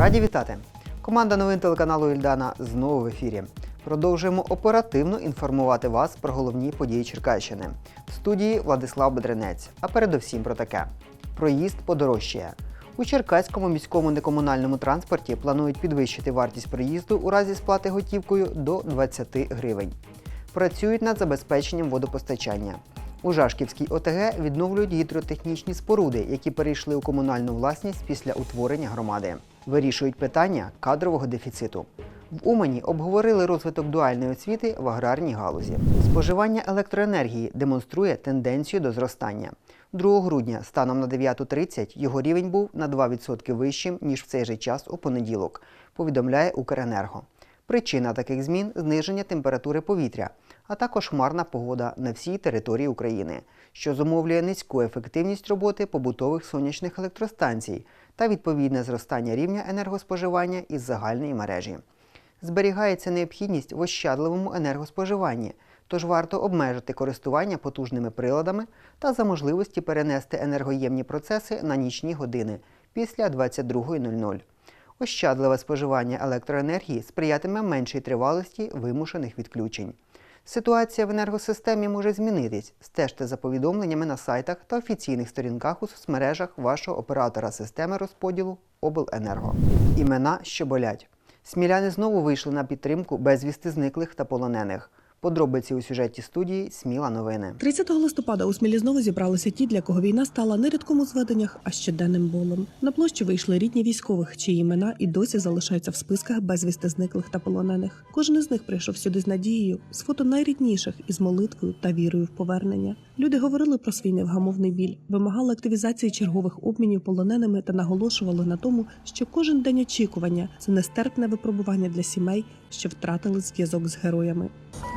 Раді вітати! Команда новин телеканалу Ільдана знову в ефірі. Продовжуємо оперативно інформувати вас про головні події Черкащини. В студії Владислав Бедренець. А передовсім про таке: проїзд подорожчає. У Черкаському міському некомунальному транспорті планують підвищити вартість проїзду у разі сплати готівкою до 20 гривень. Працюють над забезпеченням водопостачання. У Жашківській ОТГ відновлюють гідротехнічні споруди, які перейшли у комунальну власність після утворення громади. Вирішують питання кадрового дефіциту. В Умані обговорили розвиток дуальної освіти в аграрній галузі. Споживання електроенергії демонструє тенденцію до зростання. 2 грудня станом на 9.30 його рівень був на 2% вищим, ніж в цей же час у понеділок, повідомляє Укренерго. Причина таких змін зниження температури повітря, а також хмарна погода на всій території України, що зумовлює низьку ефективність роботи побутових сонячних електростанцій та відповідне зростання рівня енергоспоживання із загальної мережі. Зберігається необхідність в ощадливому енергоспоживанні, тож варто обмежити користування потужними приладами та за можливості перенести енергоємні процеси на нічні години після 22.00. Ощадливе споживання електроенергії сприятиме меншій тривалості вимушених відключень. Ситуація в енергосистемі може змінитись. Стежте за повідомленнями на сайтах та офіційних сторінках у соцмережах вашого оператора системи розподілу Обленерго. Імена, що болять. Сміляни знову вийшли на підтримку безвісти зниклих та полонених. Подробиці у сюжеті студії Сміла новини. 30 листопада у Смілі знову зібралися ті, для кого війна стала не рідком у зведеннях, а щоденним болем. На площу вийшли рідні військових, чиї імена і досі залишаються в списках безвісти зниклих та полонених. Кожен із них прийшов сюди з надією, з фото найрідніших із молитвою та вірою в повернення. Люди говорили про свій невгамовний біль, вимагали активізації чергових обмінів полоненими та наголошували на тому, що кожен день очікування це нестерпне випробування для сімей, що втратили зв'язок з героями.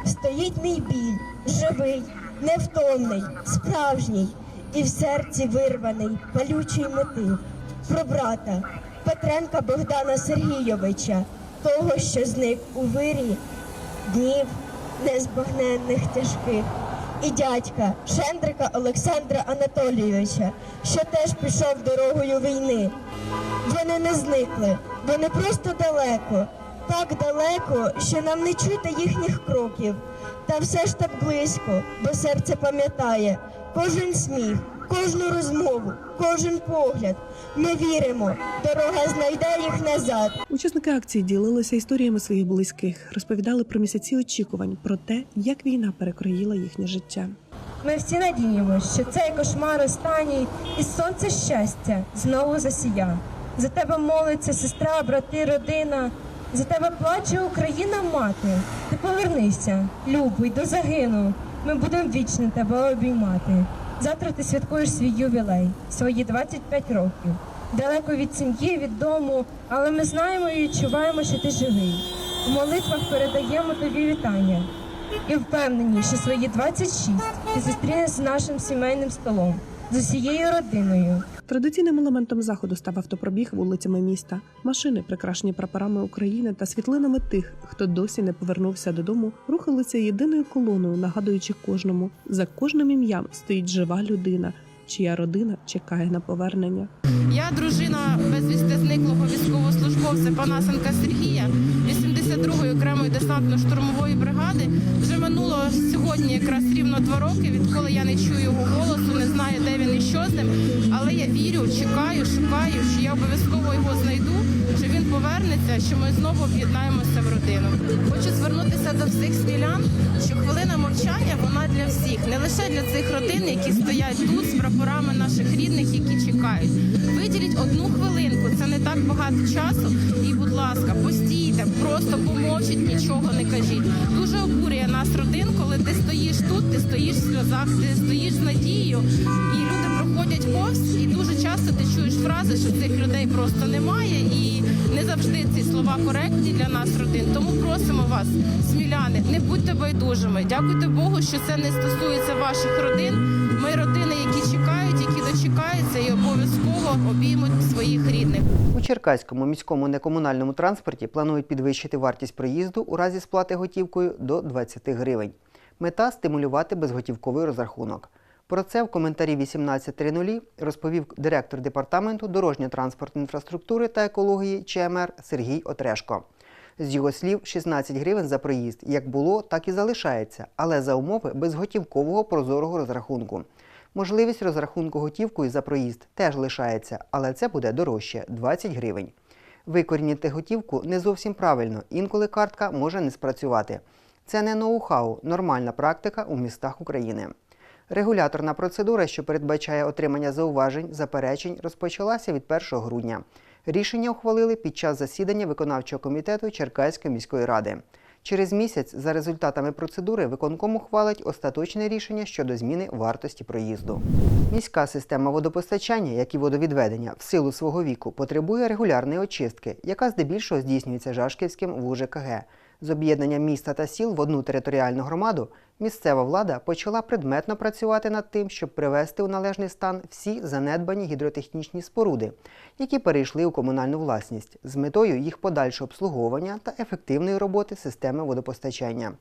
Стоїть мій біль, живий, невтомний, справжній, і в серці вирваний, палючий мотив про брата Петренка Богдана Сергійовича, того, що зник у вирі днів незбагненних тяжких, і дядька Шендрика Олександра Анатолійовича, що теж пішов дорогою війни. Вони не зникли, вони просто далеко, так далеко, що нам не чути їхніх кроків. Та все ж так близько, бо серце пам'ятає кожен сміх, кожну розмову, кожен погляд. Ми віримо, дорога знайде їх назад. Учасники акції ділилися історіями своїх близьких, розповідали про місяці очікувань, про те, як війна перекроїла їхнє життя. Ми всі надіємося, що цей кошмар останній і сонце щастя знову засія. За тебе молиться сестра, брати, родина. За тебе плаче Україна, мати. Ти повернися, любий, до загину. Ми будемо вічно тебе обіймати. Завтра ти святкуєш свій ювілей, свої 25 років. Далеко від сім'ї, від дому, але ми знаємо і відчуваємо, що ти живий. В молитвах передаємо тобі вітання і впевнені, що свої 26 ти зустрінеш з нашим сімейним столом, з усією родиною. Традиційним елементом заходу став автопробіг вулицями міста. Машини, прикрашені прапорами України та світлинами тих, хто досі не повернувся додому, рухалися єдиною колоною, нагадуючи кожному, за кожним ім'ям стоїть жива людина, чия родина чекає на повернення. Я дружина безвісти зниклого військовослужбовця Панасенка Сергія 82-ї окремої десантно-штурмової бригади. Вже минуло сьогодні якраз рівно два роки, відколи я не чую його голосу, не знаю, де він і що з ним. Але я вірю, чекаю, шукаю, що я обов'язково його знайду, що він повернеться, що ми знову об'єднаємося в родину. Хочу звернутися до всіх смілян, що хвилина мовчання вона для всіх, не лише для цих родин, які стоять тут з прапорами наших рідних, які чекають. Виділіть одну хвилинку, це не так багато часу. І, будь ласка, постійте, просто помовчіть, нічого не кажіть. Дуже обурює нас родин, коли ти стоїш тут, ти стоїш в сльозах, ти стоїш з надією, і люди проходять повз, і дуже часто ти чуєш фрази, що цих людей просто немає, і не завжди ці слова коректні для нас, родин. Тому просимо вас, сміляни, не будьте байдужими. Дякуйте Богу, що це не стосується ваших родин. Ми родини, які чекають, які дочекаються, і обов'язково обіймуть своїх рідних. Черкаському міському некомунальному транспорті планують підвищити вартість проїзду у разі сплати готівкою до 20 гривень. Мета стимулювати безготівковий розрахунок. Про це в коментарі 18.00 розповів директор департаменту дорожньо-транспортної інфраструктури та екології ЧМР Сергій Отрешко. З його слів, 16 гривень за проїзд як було, так і залишається, але за умови безготівкового прозорого розрахунку. Можливість розрахунку готівкою за проїзд теж лишається, але це буде дорожче 20 гривень. Викорінити готівку не зовсім правильно, інколи картка може не спрацювати. Це не ноу-хау, нормальна практика у містах України. Регуляторна процедура, що передбачає отримання зауважень, заперечень, розпочалася від 1 грудня. Рішення ухвалили під час засідання виконавчого комітету Черкаської міської ради. Через місяць, за результатами процедури, виконком ухвалить остаточне рішення щодо зміни вартості проїзду. Міська система водопостачання, як і водовідведення, в силу свого віку потребує регулярної очистки, яка здебільшого здійснюється Жашківським ВУЖКГ. З об'єднанням міста та сіл в одну територіальну громаду місцева влада почала предметно працювати над тим, щоб привести у належний стан всі занедбані гідротехнічні споруди, які перейшли у комунальну власність, з метою їх подальшого обслуговування та ефективної роботи системи водопостачання.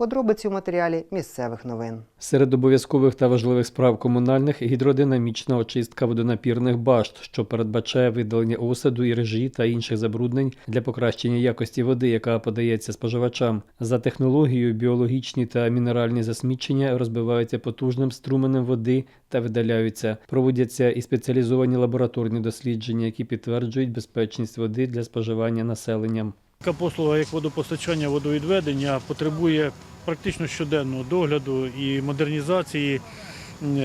Подробиці у матеріалі місцевих новин. Серед обов'язкових та важливих справ комунальних гідродинамічна очистка водонапірних башт, що передбачає видалення осаду і режі та інших забруднень для покращення якості води, яка подається споживачам. За технологією біологічні та мінеральні засмічення розбиваються потужним струменем води та видаляються. Проводяться і спеціалізовані лабораторні дослідження, які підтверджують безпечність води для споживання населенням. Така послуга, як водопостачання, водовідведення, потребує практично щоденного догляду і модернізації.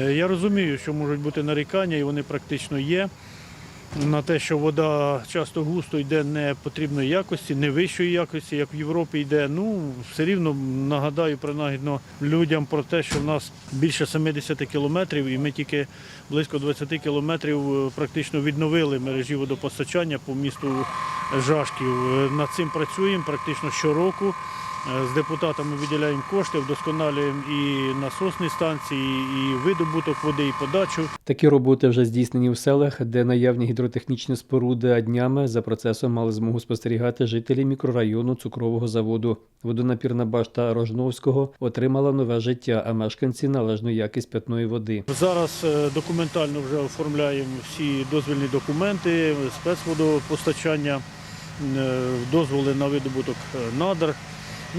Я розумію, що можуть бути нарікання, і вони практично є. На те, що вода часто густо йде не потрібної якості, не вищої якості, як в Європі йде. Ну, все рівно нагадаю принагідно людям про те, що в нас більше 70 кілометрів, і ми тільки близько 20 кілометрів е, практично відновили мережі водопостачання по місту Жашків. Е, Над цим працюємо практично щороку. Е, З депутатами виділяємо кошти, вдосконалюємо і насосні станції, і видобуток води, і подачу. Такі роботи вже здійснені в селах, де наявні гідротехнічні споруди, а днями за процесом мали змогу спостерігати жителі мікрорайону цукрового заводу. Водонапірна башта Рожновського отримала нове життя, а мешканці належну якість питної води. Зараз е, документально вже оформляємо всі дозвільні документи, спецводопостачання, е, дозволи на видобуток надр.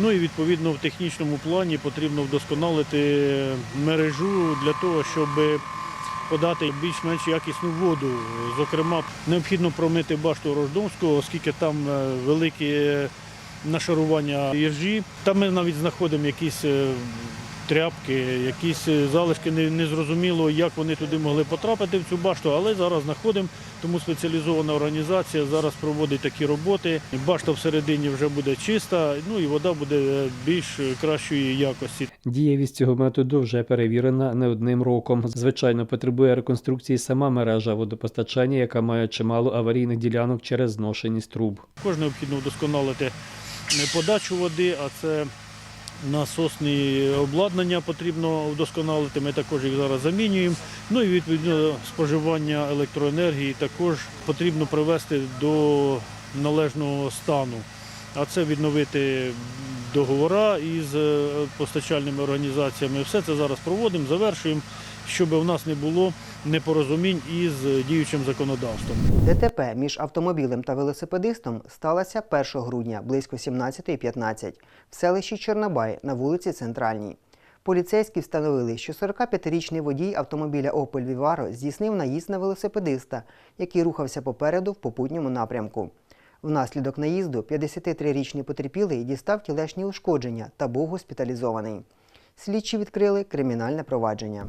Ну і відповідно в технічному плані потрібно вдосконалити мережу для того, щоб подати більш-менш якісну воду. Зокрема, необхідно промити башту Рождомського, оскільки там великі велике нашарування іржі. Там ми навіть знаходимо якісь е, тряпки, якісь е, залишки не, незрозуміло, як вони туди могли потрапити в цю башту, але зараз знаходимо, тому спеціалізована організація зараз проводить такі роботи. Башта всередині вже буде чиста, ну і вода буде е, більш кращої якості. Дієвість цього методу вже перевірена не одним роком. Звичайно, потребує реконструкції сама мережа водопостачання, яка має чимало аварійних ділянок через зношеність труб. Також необхідно вдосконалити е, подачу води, а це насосні обладнання потрібно вдосконалити. Ми також їх зараз замінюємо. Ну і відповідно споживання електроенергії також потрібно привести до належного стану. А це відновити договори із е, постачальними організаціями. Все це зараз проводимо, завершуємо, щоб у нас не було непорозумінь із діючим законодавством. ДТП між автомобілем та велосипедистом сталося 1 грудня близько 17.15 в селищі Чорнобай на вулиці Центральній. Поліцейські встановили, що 45-річний водій автомобіля Opel Vivaro здійснив наїзд на велосипедиста, який рухався попереду в попутньому напрямку. Внаслідок наїзду 53-річний потерпілий дістав тілешні ушкодження та був госпіталізований. Слідчі відкрили кримінальне провадження.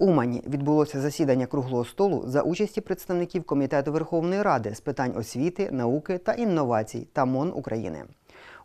Умані відбулося засідання круглого столу за участі представників Комітету Верховної Ради з питань освіти, науки та інновацій та МОН України.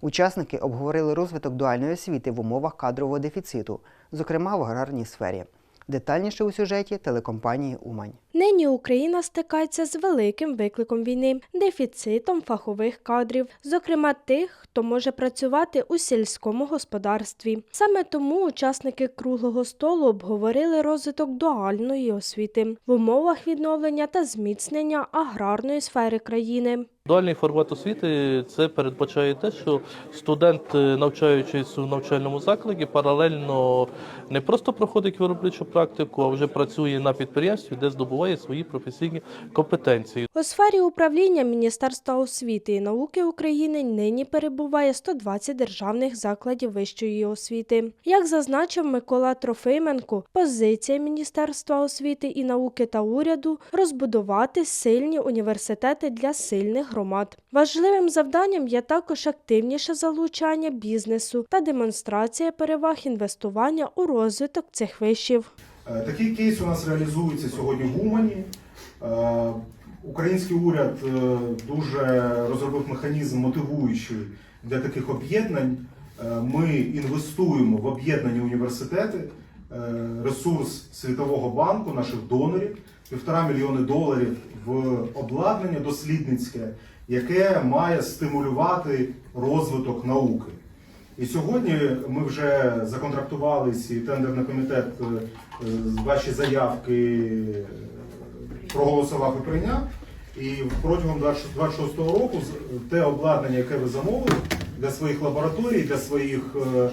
Учасники обговорили розвиток дуальної освіти в умовах кадрового дефіциту, зокрема в аграрній сфері. Детальніше у сюжеті телекомпанії Умань. Нині Україна стикається з великим викликом війни, дефіцитом фахових кадрів, зокрема тих, хто може працювати у сільському господарстві. Саме тому учасники круглого столу обговорили розвиток дуальної освіти в умовах відновлення та зміцнення аграрної сфери країни. Дуальний формат освіти це передбачає те, що студент, е, навчаючись у навчальному закладі, паралельно не просто проходить виробничу практику, а вже працює на підприємстві, де здобуває свої професійні компетенції. У сфері управління Міністерства освіти і науки України нині перебуває 120 державних закладів вищої освіти. Як зазначив Микола Трофименко, позиція Міністерства освіти і науки та уряду розбудувати сильні університети для сильних громад. Важливим завданням є також активніше залучання бізнесу та демонстрація переваг інвестування у розвиток цих вишів. Е, Такий кейс у нас реалізується сьогодні в Умані. Е, Український уряд е, дуже розробив механізм мотивуючий для таких об'єднань. Ми інвестуємо в об'єднані університети, ресурс Світового банку, наших донорів, півтора мільйони доларів в обладнання дослідницьке, яке має стимулювати розвиток науки. І сьогодні ми вже законтрактувалися, і тендерний комітет е, е, ваші заявки е, проголосував і прийняв. І протягом 26 року те обладнання, яке ви замовили для своїх лабораторій, для своїх е,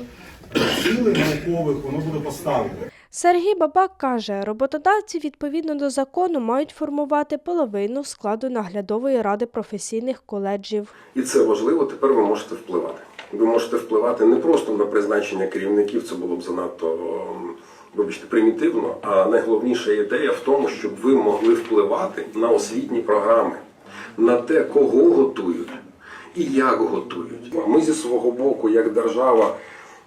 цілей наукових, воно буде поставлено. Сергій Бабак каже, роботодавці відповідно до закону мають формувати половину складу наглядової ради професійних коледжів. І це важливо. Тепер ви можете впливати. Ви можете впливати не просто на призначення керівників, це було б занадто, ем, вибачте, примітивно. А найголовніша ідея в тому, щоб ви могли впливати на освітні програми, на те, кого готують і як готують. Ми зі свого боку, як держава,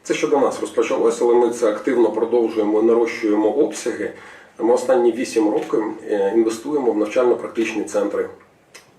це ще до нас розпочалося, але ми це активно продовжуємо, нарощуємо обсяги. Ми останні 8 років е, інвестуємо в навчально-практичні центри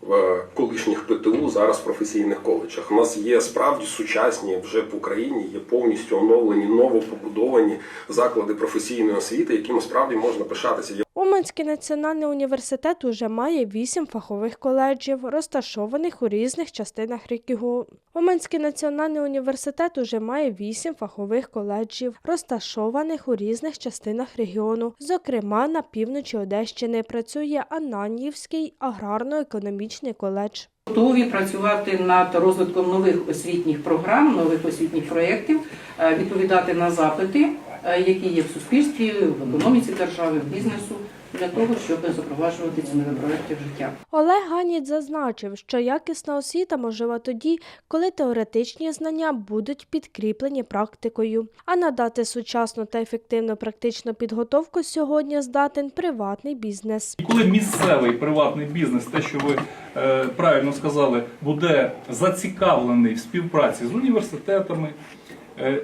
в колишніх ПТУ, зараз в професійних коледжах. У нас є справді сучасні вже в Україні, є повністю оновлені, новопобудовані заклади професійної освіти, якими справді можна пишатися. Уманський національний університет уже має вісім фахових коледжів, розташованих у різних частинах регіону. Уманський національний університет уже має вісім фахових коледжів, розташованих у різних частинах регіону. Зокрема, на півночі Одещини працює Ананьївський аграрно-економічний коледж. Готові працювати над розвитком нових освітніх програм, нових освітніх проєктів, е, відповідати на запити, е, які є в суспільстві, в економіці держави, в бізнесу, для того, щоб запроваджувати ці нові проєкти в життя. Олег Ганіць зазначив, що якісна освіта можлива тоді, коли теоретичні знання будуть підкріплені практикою. А надати сучасну та ефективну практичну підготовку сьогодні здатен приватний бізнес. І коли місцевий приватний бізнес, те, що ви е, правильно сказали, буде зацікавлений в співпраці з університетами,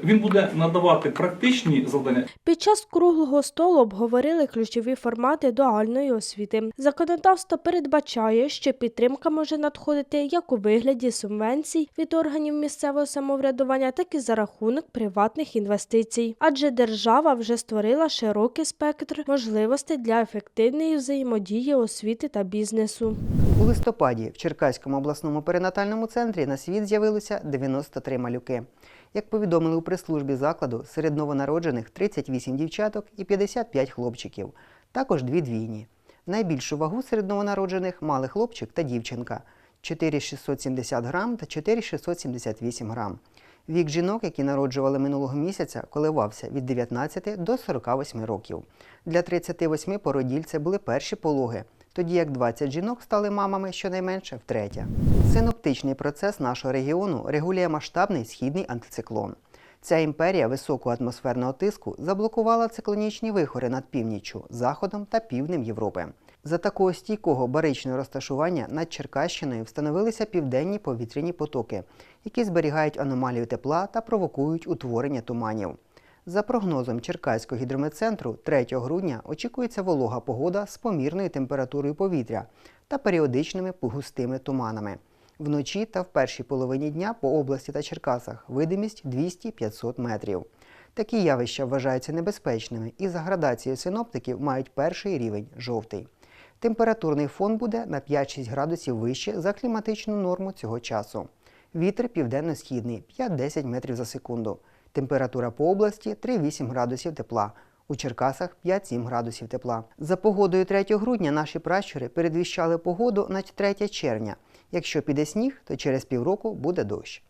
він буде надавати практичні завдання. Під час круглого столу обговорили ключові формати дуальної освіти. Законодавство передбачає, що підтримка може надходити як у вигляді субвенцій від органів місцевого самоврядування, так і за рахунок приватних інвестицій. Адже держава вже створила широкий спектр можливостей для ефективної взаємодії освіти та бізнесу. У листопаді в Черкаському обласному перинатальному центрі на світ з'явилося 93 малюки. Як повідомили у прес-службі закладу, серед новонароджених 38 дівчаток і 55 хлопчиків, також дві двійні. Найбільшу вагу серед новонароджених мали хлопчик та дівчинка 4670 грам та 4678 грам. Вік жінок, які народжували минулого місяця, коливався від 19 до 48 років. Для 38 породіль це були перші пологи, тоді як 20 жінок стали мамами щонайменше втретє. Синоптичний процес нашого регіону регулює масштабний східний антициклон. Ця імперія високого атмосферного тиску заблокувала циклонічні вихори над північчю, заходом та півднем Європи. За такого стійкого баричного розташування над Черкащиною встановилися південні повітряні потоки, які зберігають аномалію тепла та провокують утворення туманів. За прогнозом Черкаського гідрометцентру, 3 грудня очікується волога погода з помірною температурою повітря та періодичними густими туманами. Вночі та в першій половині дня по області та Черкасах видимість 200-500 метрів. Такі явища вважаються небезпечними і за градацією синоптиків мають перший рівень жовтий. Температурний фон буде на 5-6 градусів вище за кліматичну норму цього часу. Вітер південно-східний 5-10 метрів за секунду. Температура по області 3-8 градусів тепла. У Черкасах 5-7 градусів тепла. За погодою 3 грудня наші пращури передвіщали погоду на 3 червня Якщо піде сніг, то через півроку буде дощ.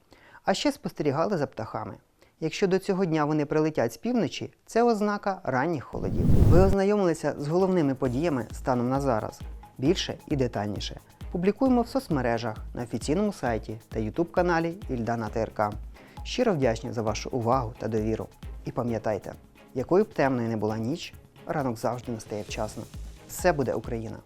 А ще спостерігали за птахами. Якщо до цього дня вони прилетять з півночі, це ознака ранніх холодів. Ви ознайомилися з головними подіями станом на зараз. Більше і детальніше. Публікуємо в соцмережах на офіційному сайті та ютуб каналі Ільдана ТРК. Щиро вдячні за вашу увагу та довіру. І пам'ятайте, якою б темною не була ніч, ранок завжди настає вчасно. Все буде Україна!